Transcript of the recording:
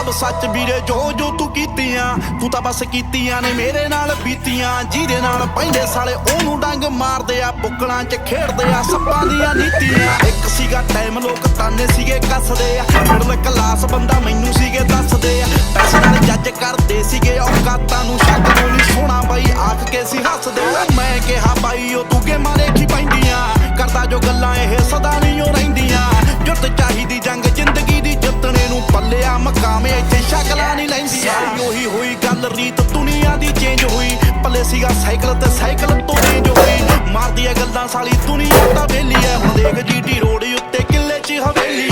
ਸਭ ਸੱਚ ਵੀਰੇ, ਜੋ ਜੋ ਤੂੰ ਕੀਤੀਆਂ, ਤੂੰ ਤਾਂ ਬਸ ਕੀਤੀਆਂ ਨੇ ਮੇਰੇ ਨਾਲ ਬੀਤੀਆਂ। ਜਿਹਦੇ ਨਾਲ ਪੈਂਦੇ ਸਾਲੇ ਉਹਨੂੰ ਡੰਗ ਮਾਰਦੇ ਆ, ਬੁੱਕਲਾਂ 'ਚ ਖੇਡਦੇ ਆ, ਸੱਪਾਂ ਦੀਆਂ ਨੀਤੀਆਂ। ਇੱਕ ਸੀਗਾ ਟਾਈਮ ਲੋਕ ਤਾਨੇ ਸੀਗੇ, ਕੱਸਦੇ ਆ। ਮਿਡਲ ਕਲਾਸ ਬੰਦਾ ਮੈਨੂੰ ਸੀਗੇ, ਦੱਸਦੇ ਆ। ਪੈਸੇ ਨਾਲ ਜੱਜ ਕਰਦੇ ਸੀਗੇ, ਔਕਾਤਾਂ ਨੂੰ ਸ਼ੱਕ ਨੂੰ ਨਹੀਂ ਸੋਹਣਾ ਬਾਈ, ਆਖ ਕੇ ਸੀ ਹੱਸਦੇ ਮੈਂ ਕਿਹਾ ਬਾਈ, ਉਹ ਤੂੰ ਗੇਮਾਂ ਪੱਲਿਆ ਇੱਥੇ ਸ਼ਕਲਾਂ ਨਹੀਂ ਲੈਂਦੀਆਂ ਸਾਰੀ ਉਹੀ ਹੋਈ ਗੱਲ, ਰੀਤ ਦੁਨੀਆ ਦੀ ਚੇਂਜ ਹੋਈ। ਪੱਲੇ ਸੀਗਾ ਸਾਈਕਲ ਤੇ ਸਾਈਕਲ ਤੋਂ ਚੇਂਜ ਹੋਈ। ਮਾਰਦੀ ਐ ਗੱਲਾਂ ਸਾਲੀ ਦੁਨੀਆ ਤਾਂ ਵੇਲੀ ਐ। ਹੁਣ ਦੇਖ ਜੀਟੀ ਰੋਡ ਉੱਤੇ ਕਿੱਲੇ 'ਚ ਹਵੇਲੀ।